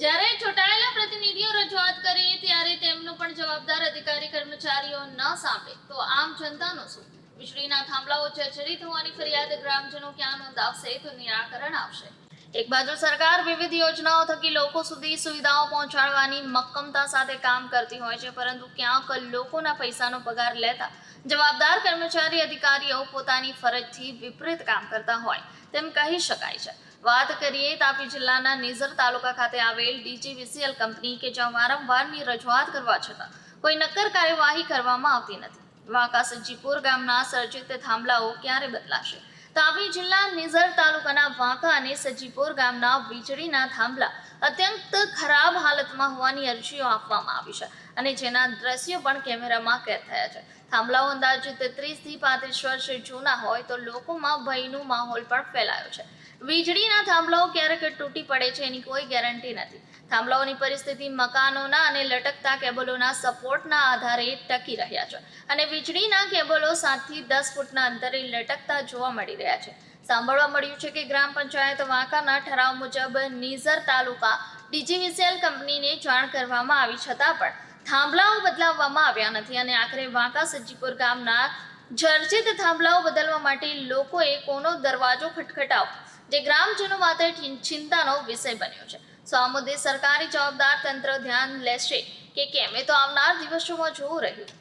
જ્યારે ચૂંટાયેલા પ્રતિનિધિઓ રજૂઆત કરે ત્યારે તેમનો પણ જવાબદાર અધિકારી કર્મચારીઓ ન સાંભળે તો આમ જનતાનો શું વીજળીના થાંભલાઓ જર્જરિત હોવાની ફરિયાદ ગ્રામજનો ક્યાં નોંધાવશે તો નિરાકરણ આવશે. એક બાજુ સરકાર વિવિધ યોજનાઓ થકી લોકો સુધી સુવિધાઓ પહોંચાડવાની મક્કમતા સાથે કામ કરતી હોય છે, પરંતુ ક્યાંક લોકોના પૈસાનો પગાર લેતા જવાબદાર કર્મચારી અધિકારીઓ પોતાની ફરજથી વિપરીત કામ કરતા હોય. તેમ કહી શકાય છે. વાત કરીએ તાપી જિલ્લાના નિઝર તાલુકા ખાતે આવેલ ડીજીવીસીએલ કંપની કે જ્યાં વારંવારની રજૂઆત કરવા છતાં કોઈ નક્કર કાર્યવાહી કરવામાં આવતી નથી. વાંકા સજીપુર ગામના સર્જિત થાંભલાઓ ક્યારે બદલાશે? તાપી જિલ્લા નિઝર તાલુકાના વાંકા અને સજીપુર ગામના વીજળીના થાંભલા અત્યંત ખરાબ હાલતમાં હોવાની અરજીઓ આપવામાં આવી છે અને જેના દ્રશ્યો પણ કેમેરામાં કેદ થયા છે. થાંભલાઓ અંદાજિત ત્રીસથી પાંત્રીસ વર્ષ જૂના હોય તો લોકોમાં ભયનું માહોલ પણ ફેલાયો છે. વીજળીના થાંભલાઓ ક્યારેક તૂટી પડે છે, એની કોઈ ગેરંટી નથી. થાંભલાઓની પરિસ્થિતિ મકાનોના અને લટકતા કેબલોના સપોર્ટના આધારે ટકી રહ્યા છે અને વીજળીના કેબલો સાતથી દસ ફૂટના અંતરે લટકતા જોવા મળી રહ્યા છે. સાંભળવા મળ્યું છે કે ગ્રામ પંચાયત વાંકાના ઠરાવ મુજબ નિઝર તાલુકા ડીજીવીસીએલ કંપનીને જાણ કરવામાં આવી છતાં પણ થાંભલાઓ બદલાવવામાં આવ્યા નથી અને આખરે વાંકા સજીપુર ગામના જર્જિત થાંભલાઓ બદલવા માટે લોકોએ કોનો દરવાજો ખટખટાવો જે ગ્રામજનો માટે ચિંતાનો વિષય બન્યો છે. સો આ મુદ્દે સરકારી જવાબદાર તંત્ર ધ્યાન લેશે કે કેમ? એ તો આવનાર દિવસોમાં જોવું રહ્યું.